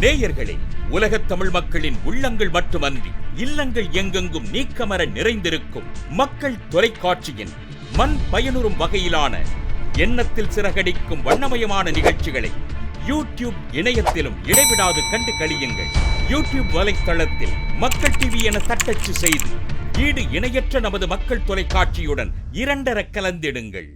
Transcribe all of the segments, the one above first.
நேயர்களே உலகத் தமிழ் மக்களின் உள்ளங்கள் மட்டுமன்றி இல்லங்கள் எங்கெங்கும் நீக்கமர நிறைந்திருக்கும் மக்கள் தொலைக்காட்சியின் மண் பயனுறும் வகையிலான எண்ணத்தில் சிறகடிக்கும் வண்ணமயமான நிகழ்ச்சிகளை யூடியூப் இணையத்திலும் இடைவிடாது கண்டு கழியுங்கள். யூடியூப் வலைத்தளத்தில் மக்கள் டிவி என தட்டச்சு செய்து ஈடு இணையற்ற நமது மக்கள் தொலைக்காட்சியுடன் இரண்டர கலந்திடுங்கள்.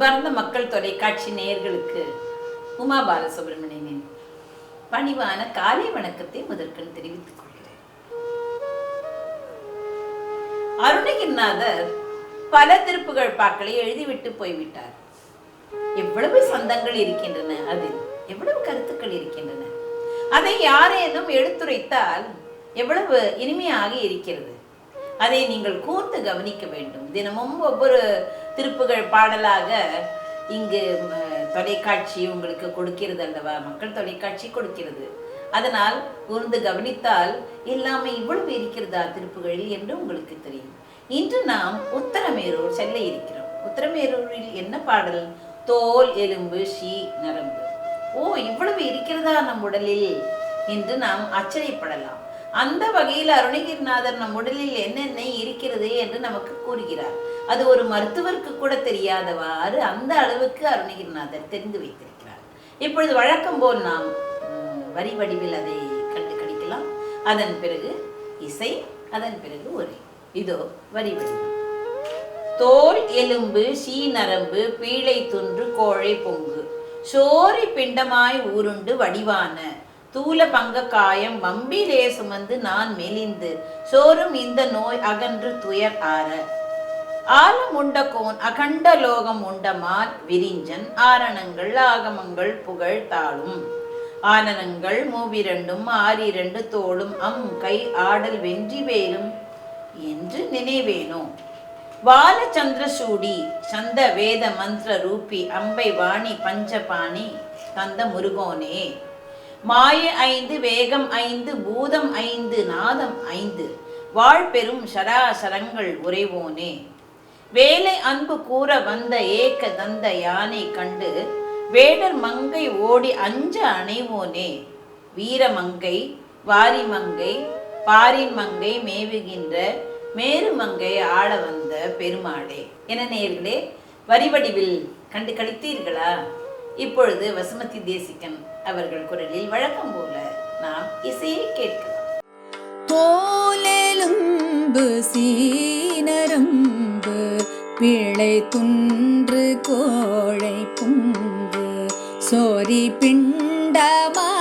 அன்பார்ந்த மக்கள் தொலைக்காட்சி நேயர்களுக்கு உமா பாலசுப்ரமணியனின் பணிவான காலை வணக்கத்தை முதற்கண் தெரிவித்துக் கொள்கிறேன். அருணகிரிநாதர் பல திருப்புகழ் பாக்களை எழுதிவிட்டு போய்விட்டார். எவ்வளவு சந்தங்கள் இருக்கின்றன அதில் எவ்வளவு கருத்துக்கள் இருக்கின்றன. அதை யாரேனும் எடுத்துரைத்தால் எவ்வளவு இனிமையாக இருக்கிறது. அதை நீங்கள் கூர்ந்து கவனிக்க வேண்டும். தினமும் ஒவ்வொரு திருப்புகழ் பாடலாக இங்கு தொலைக்காட்சி உங்களுக்கு கொடுக்கிறது அல்லவா? மக்கள் தொலைக்காட்சி கொடுக்கிறது. அதனால் உருந்து கவனித்தால் எல்லாமே இவ்வளவு இருக்கிறதா திருப்புகழில் என்று உங்களுக்கு தெரியும். இன்று நாம் உத்தரமேரூர் செல்ல இருக்கிறோம். உத்தரமேரூரில் என்ன பாடல்? தோல் எலும்பு ஷீ நரம்பு. ஓ இவ்வளவு இருக்கிறதா நம் உடலில்? என்று நாம் ஆச்சரியப்படலாம். அந்த வகையில் அருணகிரிநாதர் நம் உடலில் என்னென்ன இருக்கிறது என்று நமக்கு கூறுகிறார். அது ஒரு மருத்துவருக்கு கூட தெரியாதவாறு அந்த அளவுக்கு அருணகிரிநாதர் தெரிந்து வைத்திருக்கிறார். இப்பொழுது வழக்கம் போல் நாம் வரி வடிவில் அதை கண்டு கணிக்கலாம் அதன் பிறகு இசை அதன் பிறகு உரை. இதோ வரி வடிவம். தோல் எலும்பு சீ நரம்பு பீழை துன்று கோழை பொங்கு. சோரி பிண்டமாய் ஊருண்டு வடிவான தூல பங்க காயம் வம்பிலே சுமந்து நான் மெலிந்து சோறும் இந்த நோய் அகன்று துயர் ஆற. ஆலம் உண்ட கோன் அகண்ட லோகம் உண்டமால் விரிஞ்சன் ஆரணங்கள் ஆகமங்கள் புகழ் தாளும் ஆனனங்கள் மூவிரண்டும் ஆறிரண்டு தோளும் அம் கை ஆடல் வென்றி வேலும் என்று நினைவேனோ? வாலச்சந்திரசூடி சந்த வேத மந்திர ரூபி அம்பை வாணி பஞ்சபாணி தந்த முருகோனே. மாய ஐந்து வேகம் ஐந்து பூதம் ஐந்து நாதம் ஐந்து. வாழ்பெரும் சராசரங்கள் உறைவோனே. வேலை அன்பு கூற வந்த ஏக்க தந்த யானை கண்டு வேடர் மங்கை ஓடி அஞ்ச அணைவோனே. வீரமங்கை வாரிமங்கை பாரின் மங்கை மேவுகின்ற மேருமங்கை ஆள வந்த பெருமாளே. என நேர்களே வரிவடிவில் கண்டு கழித்தீர்களா இப்பொழுது வசுமதி தேசிகன் அவர்கள் குரலில் வழக்கம் போல நாம் இசையை கேட்கலாம். தோலெலும்பு சீனரும்பு பிழை துன்று கோழை புங்கு சோரி பிண்டமா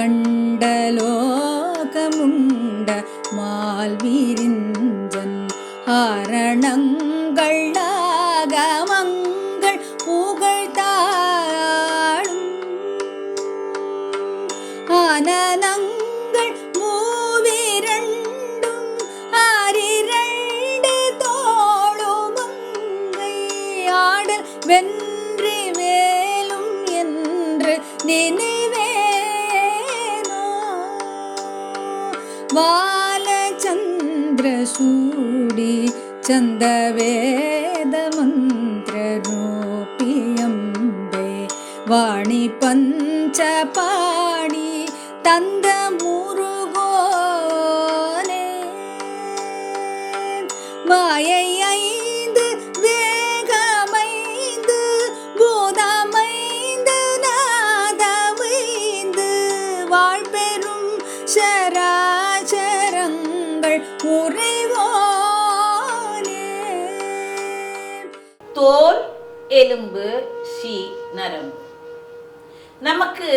கண்டலோகமுண்ட மால்விரிஞ்சன் ஆரணங்கள் நாகமா சூடி ചന്ദവേദമന്ത്രരൂപിയമ്പേ വാണി പഞ്ചപാണി തന്ത മുറുകോലേ മായയ எலும்பு ஷி நரம். நமக்கு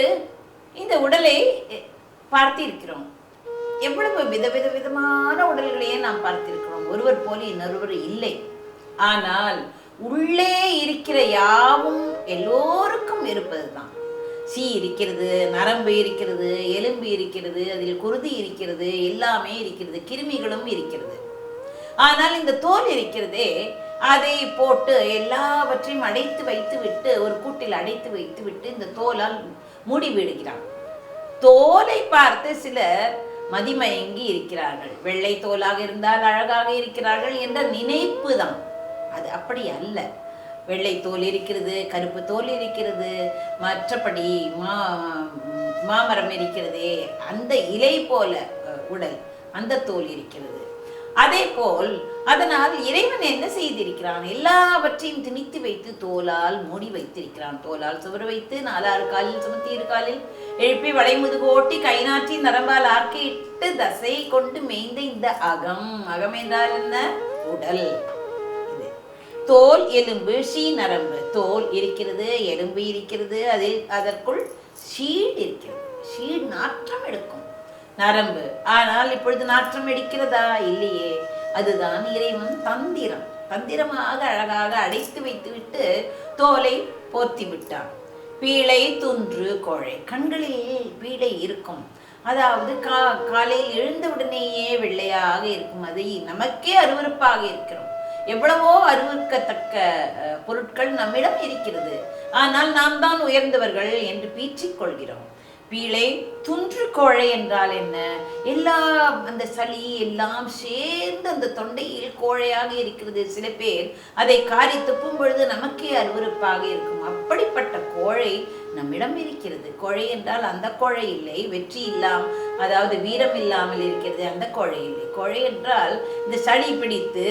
இந்த உடலை பார்த்திருக்கிறோம். எவ்வளவு விதவித விதமான உடல்களையே நாம் பார்த்திருக்கிறோம். ஒருவர் போல இன்னொருவர் இல்லை. ஆனால் உள்ளே இருக்கிற யாவும் எல்லோருக்கும் இருப்பதுதான். சீ இருக்கிறது நரம்பு இருக்கிறது எலும்பு இருக்கிறது அதில் குருதி இருக்கிறது எல்லாமே இருக்கிறது கிருமிகளும் இருக்கிறது. ஆனால் இந்த தோல் இருக்கிறதே அதை போட்டு எல்லாவற்றையும் அடைத்து வைத்து விட்டு ஒரு கூட்டில் அடைத்து வைத்து விட்டு இந்த தோலால் மூடி விடுகிறான். தோலை பார்த்து சிலர் மதிமயங்கி இருக்கிறார்கள். வெள்ளை தோலாக இருந்தால் அழகாக இருக்கிறார்கள் என்ற நினைப்பு தான். அது அப்படி அல்ல. வெள்ளை தோல் இருக்கிறது கருப்பு தோல் இருக்கிறது மற்றபடி மா மாமரம் இருக்கிறதே அந்த இலை போல உடல் அந்த தோல் இருக்கிறது. அதே போல் அதனால் இறைவன் என்ன செய்திருக்கிறான்? எல்லாவற்றையும் திணித்து வைத்து தோலால் மூடி வைத்திருக்கிறான். தோலால் சுவர் வைத்து நாலாறு காலில் சுமத்தி இரு காலில் எழுப்பி வளைமுதுகு ஓட்டி கை நாட்டி நரம்பால் ஆர்க்கிட்டு தசை கொண்டு மேய்ந்த இந்த அகம். அகம் என்றால் என்ன? உடல். தோல் எலும்பு ஷீ நரம்பு. தோல் இருக்கிறது எலும்பு இருக்கிறது அதில் அதற்குள் ஷீட் இருக்கிறது. ஷீட் நாற்றம் எடுக்கும். நரம்பு. ஆனால் இப்பொழுது நாற்றம் எடுக்கிறதா? இல்லையே. அதுதான் இறைவன் தந்திரம். தந்திரமாக அழகாக அடைத்து வைத்துவிட்டு தோலை போர்த்தி விட்டான். பீழை துன்று கோழை. கண்களில் பீழை இருக்கும். அதாவது கா காலையில் எழுந்தவுடனேயே வெள்ளையாக இருக்கும். அதை நமக்கே அருவருப்பாக இருக்கிறோம். எவ்வளவோ அருவறுக்கத்தக்க பொருட்கள் நம்மிடம் இருக்கிறது. ஆனால் நாம் தான் உயர்ந்தவர்கள் என்று பீச்சிக் கொள்கிறோம். பீழை துன்று கோழை என்றால் என்ன? எல்லா அந்த சளி எல்லாம் சேர்ந்து அந்த தொண்டையில் கோழையாக இருக்கிறது. சில பேர் அதை காரி துப்பும் பொழுது நமக்கே அருவருப்பாக இருக்கும். அப்படிப்பட்ட கோழை நம்மிடம் இருக்கிறது. கோழை என்றால் அந்த கோழை இல்லை வெற்றி இல்லாம் அதாவது வீரம் இல்லாமல் இருக்கிறது. அந்த கோழை இல்லை. கோழை என்றால் இந்த சளி பிடித்து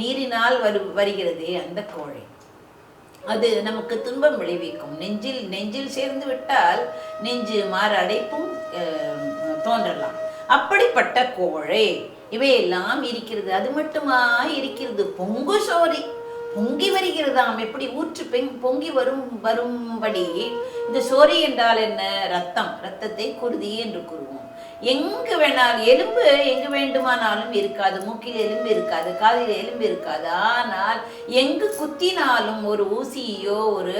நீரினால் வரு வருகிறதே அந்த கோழை. அது நமக்கு துன்பம் விளைவிக்கும். நெஞ்சில் நெஞ்சில் சேர்ந்து விட்டால் நெஞ்சு மாறு அடைப்பும் அஹ், தோன்றலாம். அப்படிப்பட்ட கோழை இவையெல்லாம் இருக்கிறது. அது மட்டுமா? இருக்கிறது பொங்கு சோரி பொங்கி வருகிறதாம். எப்படி ஊற்று பெங் பொங்கி வரும் வரும்படி? இந்த சோரி என்றால் என்ன? ரத்தம். ரத்தத்தை குருதி என்று கூறுவோம். எங்கு வேணாலும் எலும்பு எங்கு வேண்டுமானாலும் இருக்காது. மூக்கில் எலும்பு இருக்காது. காதில் எலும்பு இருக்காது. ஆனால் எங்கு குத்தினாலும் ஒரு ஊசியோ ஒரு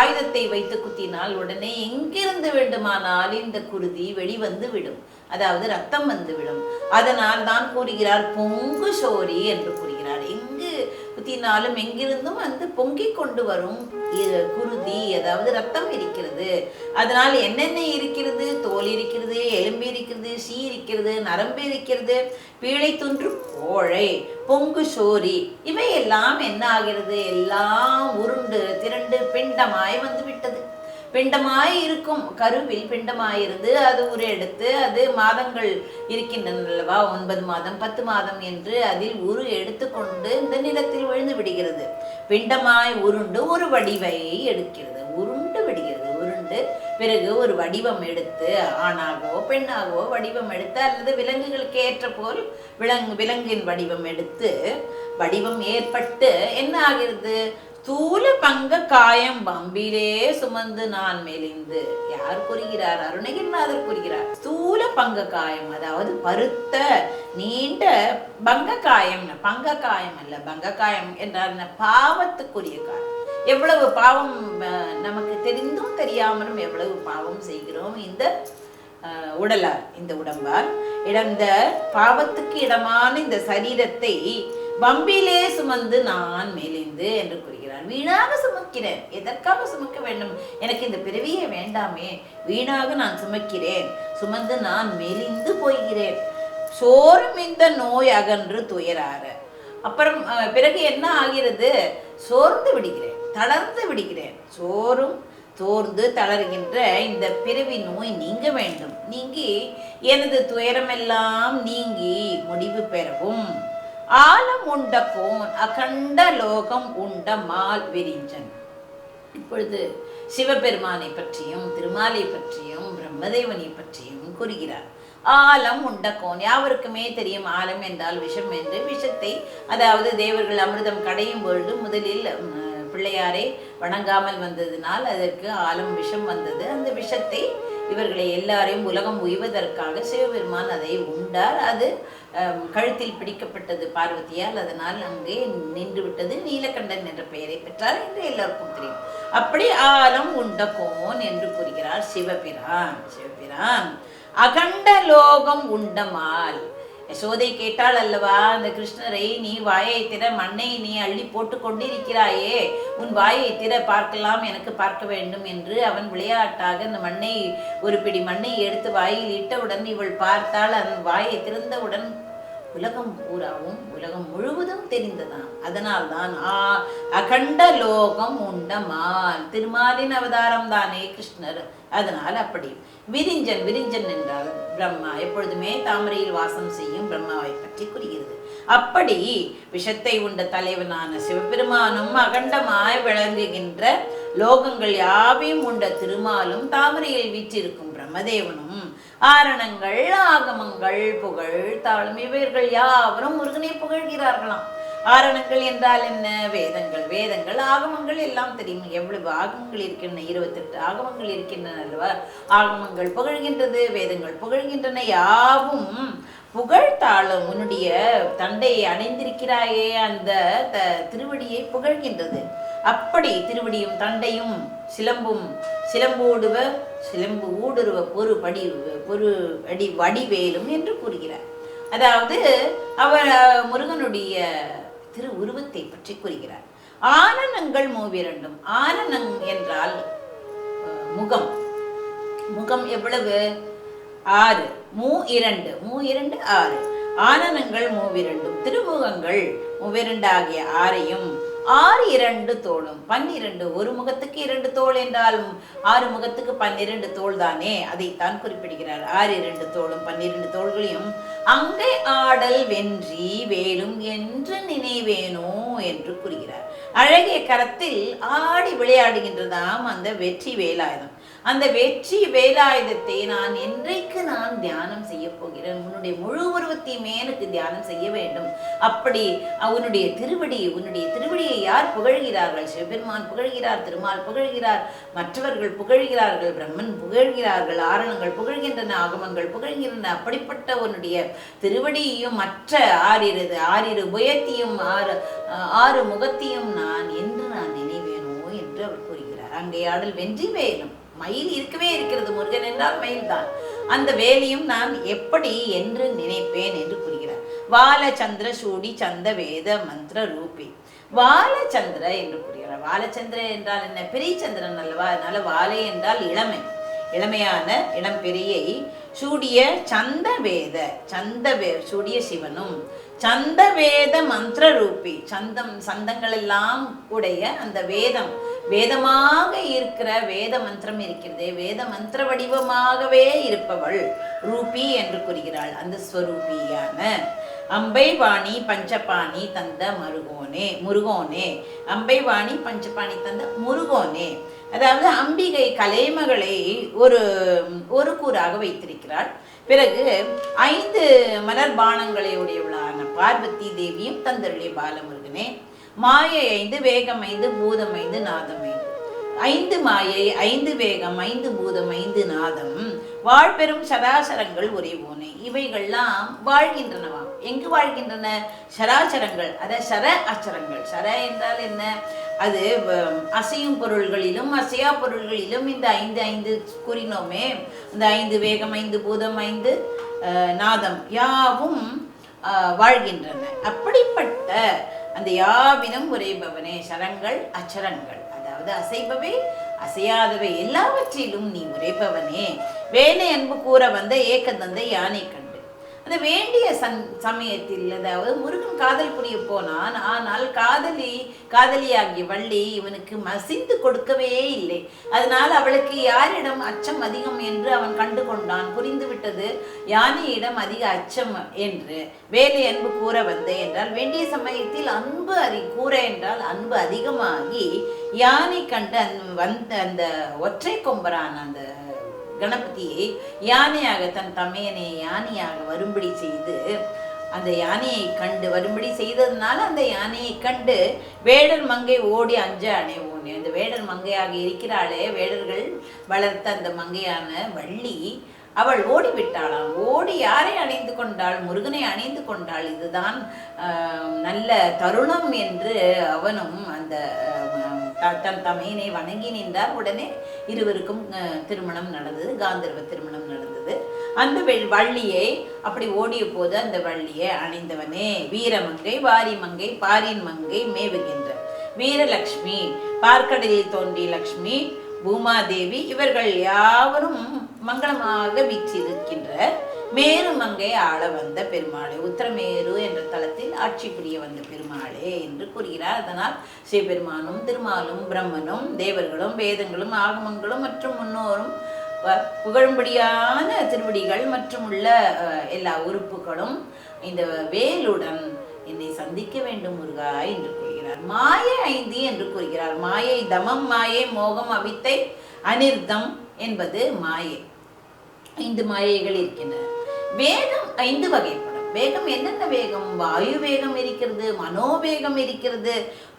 ஆயுதத்தை வைத்து குத்தினால் உடனே எங்கிருந்து வேண்டுமானால் இந்த குருதி வெளிவந்து விடும். அதாவது ரத்தம் வந்து விடும். அதனால் தான் கூறுகிறார் பொங்கு சோரி என்று கூறுகிறார் குத்தினாலும் எங்கிருந்தும் வந்து பொங்கி கொண்டு வரும் குருதி அதாவது ரத்தம் இருக்கிறது. அதனால் என்னென்ன இருக்கிறது? தோல் இருக்கிறது எலும்பு இருக்கிறது சீ இருக்கிறது நரம்பு இருக்கிறது பீழை துன்று கோழை பொங்கு சோரி இவை எல்லாம் என்ன ஆகிறது? எல்லாம் உருண்டு திரண்டு பிண்டமாய் வந்து விட்டது. பிண்டமாய் இருக்கும். கருவில் பிண்டமாயிருந்து அது உரு எடுத்து அது மாதங்கள் இருக்கின்றன அல்லவா ஒன்பது மாதம் பத்து மாதம் என்று அதில் உரு எடுத்துக்கொண்டு இந்த நிலத்தில் விழுந்து விடுகிறது. பிண்டமாய் உருண்டு ஒரு வடிவை எடுக்கிறது. உருண்டு விடுகிறது. உருண்டு பிறகு ஒரு வடிவம் எடுத்து ஆணாகவோ பெண்ணாகவோ வடிவம் எடுத்து அல்லது விலங்குகளுக்கு ஏற்ற போல் விலங்கு விலங்கின் வடிவம் எடுத்து வடிவம் ஏற்பட்டு என்ன ஆகிறது? ஸ்தூல பங்க காயம் பம்பிலே சுமந்து நான் மெலிந்து. யார் கூறுகிறார்? அருணகிரிநாதர் கூறுகிறார். ஸ்தூல பங்க காயம் அதாவது பருத்த நீண்ட பங்க காயம் பங்க காயம் அல்ல. பங்க காயம் என்றால் என்ன? பாவத்துக்குரிய காயம். எவ்வளவு பாவம் நமக்கு தெரிந்தும் தெரியாமலும் எவ்வளவு பாவம் செய்கிறோம் இந்த அஹ், உடலால் இந்த உடம்பால். இடந்த பாவத்துக்கு இடமான இந்த சரீரத்தை பம்பிலே சுமந்து நான் மெலிந்து என்று வீணாக சுமக்கிறேன். எதற்காக சுமக்க வேண்டும்? எனக்கு இந்த பிறவியே வேண்டாமே. வீணாக நான் சுமக்கிறேன். சுமந்து நான் மெலிந்து போகிறேன். சோறும் இந்த நோய் அகன்று துயராற. அப்புறம் பிறகு என்ன ஆகிறது? சோர்ந்து விடுகிறேன். தளர்ந்து விடுகிறேன். சோறும் சோர்ந்து தளர்கின்ற இந்த பிறவி நோய் நீங்க வேண்டும். நீங்கி எனது துயரமெல்லாம் நீங்கி முடிவு பெறவும். ஆலம் உண்ட கோன் அகண்ட லோகம் உண்ட மால் விரிஞ்சன். இப்பொழுது சிவபெருமானை பற்றியும் திருமாலை பற்றியும் பிரம்மதேவனை பற்றியும் கூறுகிறார். ஆலம் உண்டக்கோன் யாவருக்குமே தெரியும் ஆலம் என்றால் விஷம் என்று. விஷத்தை அதாவது தேவர்கள் அமிர்தம் கடையும் பொழுது முதலில் பிள்ளையாரை வணங்காமல் வந்ததினால் அதற்கு ஆலம் விஷம் வந்தது. அந்த விஷத்தை இவர்களை எல்லாரையும் உலகம் உய்வதற்காக சிவபெருமான் அதை உண்டார். அது கழுத்தில் பிடிக்கப்பட்டது பார்வதியால் அதனால் அங்கே நின்று விட்டது நீலகண்டன் என்ற பெயரை பெற்றார் என்று எல்லாருக்கும் தெரியும். அப்படி ஆலம் உண்ட கோன் என்று கூறுகிறார் சிவபிரான். சிவபிரான் அகண்ட லோகம் உண்டமால் யசோதை கேட்டாள் அல்லவா அந்த கிருஷ்ணரை நீ வாயை திற மண்ணை நீ அள்ளி போட்டு கொண்டிருக்கிறாயே. உன் வாயை திற பார்க்கலாம் எனக்கு பார்க்க வேண்டும் என்று அவன் விளையாட்டாக அந்த மண்ணை ஒரு பிடி மண்ணை எடுத்து வாயில் இட்டவுடன் இவள் பார்த்தால் அந்த வாயை திறந்தவுடன் உலகம் பூராவும் உலகம் முழுவதும் தெரிந்ததாம். அதனால்தான் ஆ அகண்ட லோகம் உண்டமால் திருமாலின் அவதாரம் தானே கிருஷ்ணர். அதனால் அப்படி விரிஞ்சன் விரிஞ்சன் என்றால் பிரம்மா. எப்பொழுதுமே தாமரையில் வாசம் செய்யும் பிரம்மாவை பற்றி கூறுகிறது. அப்படி விஷத்தை உண்ட தலைவனான சிவபெருமானும் அகண்டமாய் விளங்குகின்ற லோகங்கள் யாவையும் உண்ட திருமாலும் தாமரையில் வீற்றிருக்கும் பிரம்மதேவனும் ஆரணங்கள் ஆகமங்கள் புகழ் தாளம் இவர்கள் யாவரும் முருகனை புகழ்கிறார்களாம். ஆரணங்கள் என்றால் என்ன? வேதங்கள். வேதங்கள் ஆகமங்கள் எல்லாம் தெரியும். எவ்வளவு ஆகமங்கள் இருக்கின்றன? இருபத்தெட்டு ஆகமங்கள் இருக்கின்றன அல்லவா? ஆகமங்கள் புகழ்கின்றது வேதங்கள் புகழ்கின்றன. யாவும் புகழ்த்தாளும் உன்னுடைய தண்டையை அணிந்திருக்கிறாயே அந்த த திருவடியை புகழ்கின்றது. அப்படி திருவடியும் தண்டையும் சிலம்பும் சிலம்போடுவ சிலம்பு ஊடுருவ பொறு படி பொறு அடி வடிவேலும் என்று கூறுகிறார். அதாவது அவர் முருகனுடைய திரு உருவத்தை பற்றி கூறுகிறார். ஆனனங்கள் மூவிரண்டும். ஆனனங் என்றால் முகம். முகம் எவ்வளவு? ஆறு. மூ இரண்டு. மூ இரண்டு ஆறு. ஆனனங்கள் மூவிரண்டும். திருமுகங்கள் மூவிரண்டு ஆகிய ஆறையும் ஆறு இரண்டு தோளும். பன்னிரண்டு ஒரு முகத்துக்கு இரண்டு தோள் என்றாலும் ஆறு முகத்துக்கு பன்னிரண்டு தோல் தானே? அதைத்தான் குறிப்பிடுகிறார். ஆறு இரண்டு தோளும் பன்னிரண்டு தோள்களையும் அங்கை ஆடல் வென்றி வேலும் என்று நினைவேனோ என்று கூறுகிறார். அழகிய கரத்தில் ஆடி விளையாடுகின்றதாம் அந்த வெற்றி வேலாயுதம். அந்த வெற்றி வேலாயுதத்தை நான் என்றைக்கு நான் தியானம் செய்ய போகிறேன்? உன்னுடைய முழு உருவத்தையுமே எனக்கு தியானம் செய்ய வேண்டும். அப்படி உன்னுடைய திருவடி உன்னுடைய திருவடியை யார் புகழ்கிறார்கள்? சிவபெருமான் புகழ்கிறார் திருமால் புகழ்கிறார் மற்றவர்கள் புகழ்கிறார்கள் பிரம்மன் புகழ்கிறார்கள் ஆரணங்கள் புகழ்கின்றன ஆகமங்கள் புகழ்கின்றன. அப்படிப்பட்ட உன்னுடைய திருவடியையும் மற்ற ஆறிரு ஆறிரு புயத்தையும் ஆறு ஆறு முகத்தையும் நான் என்று நான் நினைவேனோ என்று அவர் கூறுகிறார். அங்கே ஆடல் வென்றி வேணும் மயில் இருக்கவே இருக்கிறது முருகன் என்றால் மயில் தான் அந்த வேலையும் நான் எப்படி என்று நினைப்பேன் என்று கூறுகிறார். வாலச்சந்திர சூடி சந்த வேத மந்திர ரூபி. வாலச்சந்திர என்று கூறுகிறார். வாலச்சந்திர என்றால் என்ன? பிரிச்சந்திரன் அல்லவா? அதனால வாலை என்றால் இளமை. இளமையான இளம் பெரியை சூடிய சந்த வேத சந்த வே சூடிய சிவனும் சந்த வேத மந்திர ரூபி. சந்தம் சந்தங்கள் எல்லாம் உடைய அந்த வேதம் வேதமாக இருக்கிற வேத மந்திரம் இருக்கிறதே வேத மந்திர வடிவமாகவே இருப்பவள் ரூபி என்று கூறுகிறாள். அந்த ஸ்வரூபியான அம்பை வாணி பஞ்சபாணி தந்த மருகோனே முருகோனே அம்பை வாணி பஞ்சபாணி தந்த முருகோனே. அதாவது அம்பிகை கலைமகளை ஒரு ஒரு கூறாக வைத்திருக்கிறாள். பிறகு ஐந்து மலர் பானங்களை உடையவளான பார்வதி தேவியும் தந்தருளி பாலமுருகனே மாயை ஐந்து வேகம் ஐந்து பூதம் ஐந்து நாதம் ஐந்து. ஐந்து மாயை ஐந்து வேகம் ஐந்து பூதம் ஐந்து நாதம். வாழ்பெரும் சராசரங்கள் ஒரே உறைவோனே இவைகள்லாம் வாழ்கின்றனவாம் எங்கு வாழ்கின்றன? சராசரங்கள் அத சர அச்சரங்கள். சர என்றால் என்ன? அது வ- அசையும் பொருள்களிலும் அசையா பொருள்களிலும் இந்த ஐந்து ஐந்து கூறினோமே. இந்த ஐந்து வேகம் ஐந்து பூதம் ஐந்து நாதம் யாவும் வாழ்கின்றன. அப்படிப்பட்ட அந்த யாவினும் உரைபவனே சரங்கள் அச்சரங்கள் அதாவது அசைபவை அசையாதவை எல்லாவற்றிலும் நீ உரைப்பவனே வேலை அன்பு கூற வந்த ஏக்கதந்தை யானை அந்த வேண்டிய சன் சமயத்தில் அதாவது முருகன் காதல் புரிய போனான். ஆனால் காதலி காதலியாகிய வள்ளி இவனுக்கு மசிந்து கொடுக்கவே இல்லை. அதனால் அவளுக்கு யாரிடம் அச்சம் அதிகம் என்று அவன் கண்டு கொண்டான் புரிந்து விட்டது யானையிடம் அதிக அச்சம் என்று வேலை அன்பு கூற வந்த என்றால் வேண்டிய சமயத்தில் அன்பு அறி கூற என்றால் அன்பு அதிகமாகி யானை கண்டு அந்த வந்த அந்த ஒற்றை கொம்பரான அந்த கணபதியை யானையாக தன் தமையனை யானையாக வரும்படி செய்து அந்த யானையை கண்டு வரும்படி செய்ததுனால அந்த யானையை கண்டு வேடர் மங்கை ஓடி அஞ்ச அணை ஊனி. அந்த வேடர் மங்கையாக இருக்கிறாளே வேடர்கள் வளர்த்த அந்த மங்கையான வள்ளி அவள் ஓடிவிட்டாளாம். ஓடி யாரை அணைந்து கொண்டாள்? முருகனை அணைந்து கொண்டாள். இதுதான் நல்ல தருணம் என்று அவனும் அந்த தன் தமையனை வணங்கி நின்றார். உடனே இருவருக்கும் திருமணம் நடந்தது. காந்தர்வ திருமணம் நடந்தது. அந்த வள்ளியை அப்படி ஓடிய போது அந்த வள்ளியை அணிந்தவனே வீரமங்கை வாரிமங்கை பாரின் மங்கை மேவுகின்ற வீரலக்ஷ்மி பார்க்கடலில் தோன்றிய லக்ஷ்மி பூமாதேவி இவர்கள் யாவரும் மங்களமாக வீற்றிருக்கின்ற மேரு மங்கை ஆள வந்த பெருமாளே உத்தரமேரு என்ற தலத்தில் ஆட்சி புரிய வந்த பெருமாளே என்று கூறுகிறார். அதனால் சிவபெருமானும் திருமாலும் பிரம்மனும் தேவர்களும் வேதங்களும் ஆகமங்களும் மற்றும் முன்னோரும் புகழும்படியான திருவடிகள் மற்றும் உள்ள எல்லா உறுப்புகளும் இந்த வேலுடன் என்னை சந்திக்க வேண்டும் முருகா என்று கூறுகிறார். மாயை ஐந்து என்று கூறுகிறார். மாயை தமம் மாயை மோகம் அவித்தை அனிர்தம் என்பது மாயை. ஐந்து மாயைகள் இருக்கின்றன. வேகம் ஐந்து வகைப்படும். வேகம் என்னென்ன வேகம்? வாயு வேகம் இருக்கிறது மனோவேகம் இருக்கிறது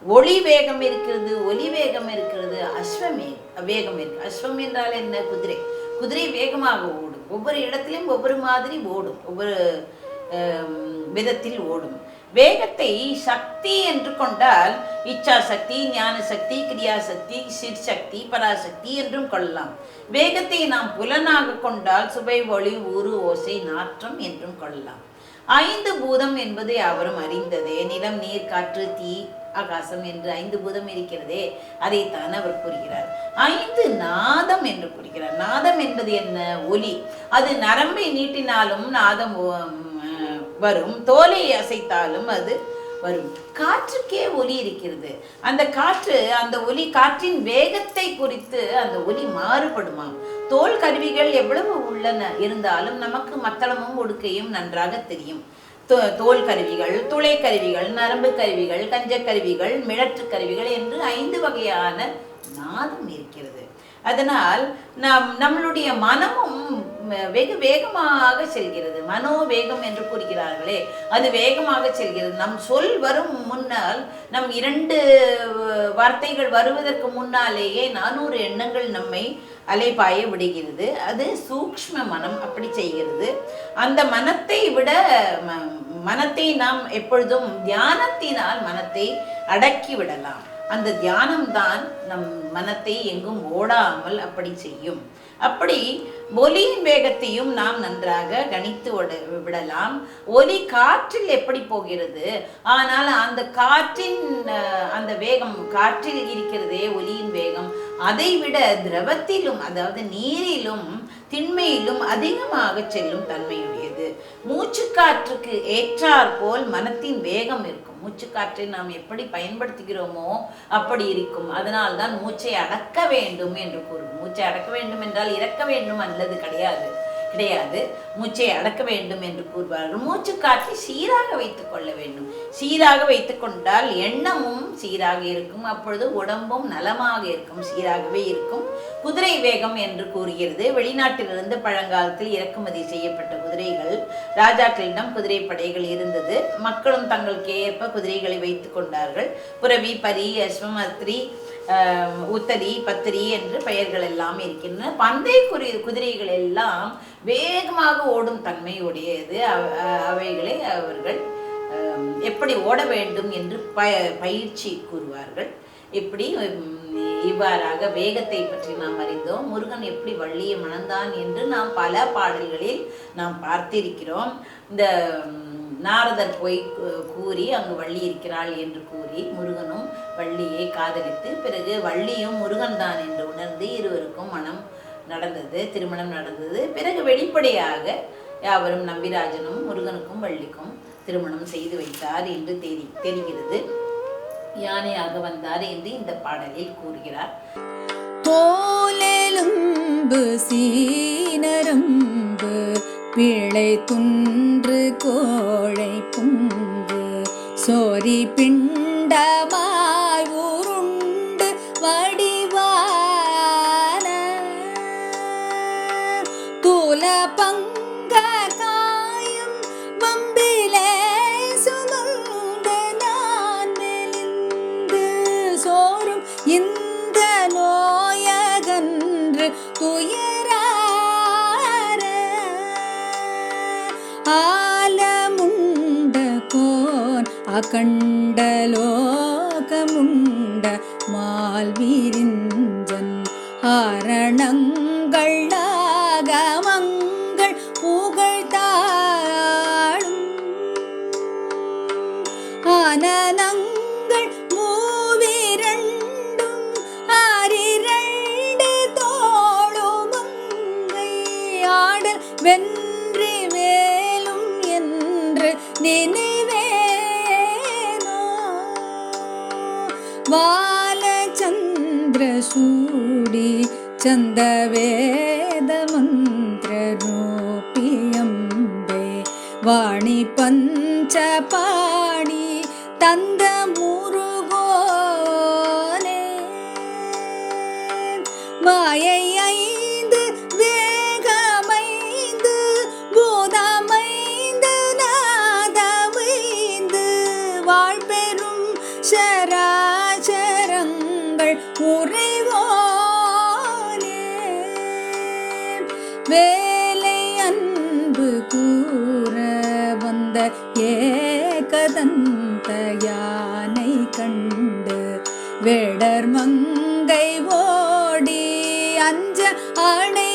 ஒளி வேகம் இருக்கிறது ஒலி வேகம் இருக்கிறது அஸ்வமே வேகம் இருக்கு. அஸ்வம் என்றால் என்ன? குதிரை. குதிரை வேகமாக ஓடும். ஒவ்வொரு இடத்திலும் ஒவ்வொரு மாதிரி ஓடும். ஒவ்வொரு விதத்தில் ஓடும். வேகத்தை சக்தி என்று கொண்டால் இச்சா சக்தி ஞான சக்தி கிரியா சக்தி சிற்சக்தி பராசக்தி என்றும் கொள்ளலாம். வேகத்தை நாம் புலனாக கொண்டால் சுவை ஒளி ஊறு ஓசை நாற்றம் என்றும் கொள்ளலாம். ஐந்து பூதம் என்பது அவரும் அறிந்ததே. நிலம் நீர் காற்று தீ ஆகாசம் என்று ஐந்து பூதம் இருக்கிறதே அதைத்தான் அவர் கூறுகிறார். ஐந்து நாதம் என்று கூறுகிறார். நாதம் என்பது என்ன? ஒலி. அது நரம்பை நீட்டினாலும் நாதம் வரும். தோலை அசைத்தாலும் அது வரும். காற்றுக்கே ஒலி இருக்கிறது. அந்த காற்று அந்த ஒலி காற்றின் வேகத்தை குறித்து அந்த ஒலி மாறுபடுமாம். தோல் கருவிகள் எவ்வளவு உள்ளன இருந்தாலும் நமக்கு மத்தளமும் ஒடுக்கையும் நன்றாக தெரியும். தோ- தோல் கருவிகள் துளை கருவிகள் நரம்பு கருவிகள் கஞ்சக் கருவிகள் மிழற்று கருவிகள் என்று ஐந்து வகையான நாதம் இருக்கிறது. அதனால் நம் நம்மளுடைய மனமும் வெகு வேகமாக செல்கிறது. மனோவேகம் என்று கூறுகிறார்களே அது வேகமாக செல்கிறது. நம் சொல் வரும் முன்னால் நம் இரண்டு வார்த்தைகள் வருவதற்கு முன்னாலேயே நானூறு எண்ணங்கள் நம்மை அலைபாய விடுகிறது. அது சூக்ஷ்ம மனம் அப்படி செய்கிறது. அந்த மனத்தை விட ம- மனத்தை நாம் எப்பொழுதும் தியானத்தினால் மனத்தை அடக்கி விடலாம். அந்த தியானம்தான் நம் மனத்தை எங்கும் ஓடாமல் அப்படி செய்யும். அப்படி ஒலியின் வேகத்தையும் நாம் நன்றாக கணித்து விட- விடலாம். ஒலி காற்றில் எப்படி போகிறது? ஆனால் அந்த காற்றின் அந்த வேகம் காற்றில் இருக்கிறதே ஒலியின் வேகம். அதை விட திரவத்திலும் அதாவது நீரிலும் திண்மையிலும் அதிகமாக செல்லும் தன்மையுடையது. மூச்சுக்காற்றுக்கு ஏற்றாற் போல் மனத்தின் வேகம் இருக்கும். மூச்சுக்காற்றை நாம் எப்படி பயன்படுத்துகிறோமோ அப்படி இருக்கும். அதனால்தான் மூச்சை அடக்க வேண்டும் என்று கூறும். மூச்சை அடக்க வேண்டும் என்றால் இறக்க வேண்டும் அல்லது கிடையாது. கிடையாது. மூச்சை அடக்க வேண்டும் என்று கூறுவார்கள். மூச்சு காற்றி சீராக வைத்துக் கொள்ள வேண்டும். சீராக வைத்துக் கொண்டால் எண்ணமும் சீராக இருக்கும். அப்பொழுது உடம்பும் நலமாக இருக்கும் சீராகவே இருக்கும். குதிரை வேகம் என்று கூறுகிறது. வெளிநாட்டிலிருந்து பழங்காலத்தில் இறக்குமதி செய்யப்பட்ட குதிரைகள் ராஜாக்களிடம் குதிரை படைகள் இருந்தது. மக்களும் தங்களுக்கு ஏற்ப குதிரைகளை வைத்துக் கொண்டார்கள். புரவி பரி அஸ்வமத்ரி உத்தரி பத்திரி என்று பெயர்கள் எல்லாம் இருக்கின்றன. பந்தை குறி குதிரைகள் எல்லாம் வேகமாக ஓடும் தன்மையுடையது. அவ- அவைகளை அவர்கள் எப்படி ஓட வேண்டும் என்று ப பயிற்சி கூறுவார்கள். இப்படி இவ்வாறாக வேகத்தை பற்றி நாம் அறிந்தோம். முருகன் எப்படி வள்ளியை மணந்தான் என்று நாம் பல பாடல்களில் நாம் பார்த்திருக்கிறோம். இந்த நாரதர் போய் கூறி அங்கு வள்ளி இருக்கிறாள் என்று கூறி முருகனும் வள்ளியை காதலித்து பிறகு வள்ளியும் முருகன் தான் என்று உணர்ந்து இருவருக்கும் மனம் நடந்தது திருமணம் நடந்தது. பிறகு வெளிப்படையாக யாவரும் நம்பிராஜனும் முருகனுக்கும் வள்ளிக்கும் திருமணம் செய்து வைத்தார் என்று தெரி தெரிகிறது. யானையாக வந்தார் என்று இந்த பாடலில் கூறுகிறார். தோலெலும்பு சீனரும்பு பிழை துன்று கோழை புங்கு சோரி பிண்டமா ஆலமுண்ட கோன் அகண்டலோகமுண்ட மால்விரிஞ்சன் ஆரணங்கள் ஆகமா नुडि चन्दवेदमन्त्ररूप्यम्बे वाणि पञ्चपा வேடர் மங்கை ஓடி அஞ்ச அணைவோனே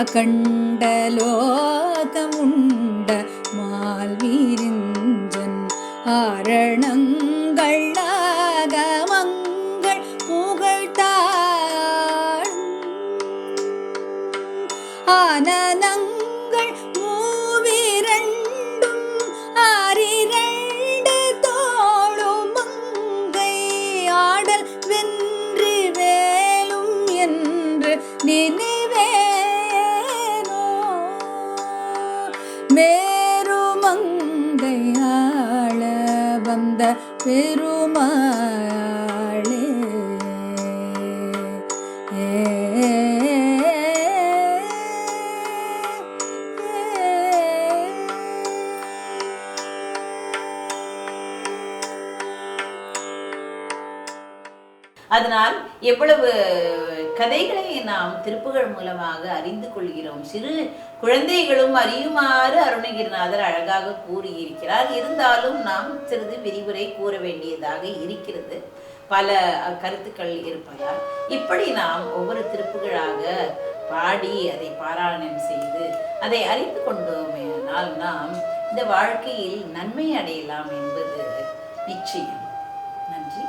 அகண்டலோகமுண்ட மால்வீரிஞ்சன் ஆரணங்கள் எவ்வளவு கதைகளை நாம் திருப்புகள் மூலமாக அறிந்து கொள்கிறோம். சிறு குழந்தைகளும் அறியுமாறு அருணகிரிநாதர் அழகாக கூறியிருக்கிறார். இருந்தாலும் நாம் சிறிது விரிவுரை கூற வேண்டியதாக இருக்கிறது. பல கருத்துக்கள் இருப்பதால் இப்படி நாம் ஒவ்வொரு திருப்புகளாக பாடி அதை பாராயணம் செய்து அதை அறிந்து கொண்டோமேனால் நாம் இந்த வாழ்க்கையில் நன்மை அடையலாம் என்பது நிச்சயம். நன்றி.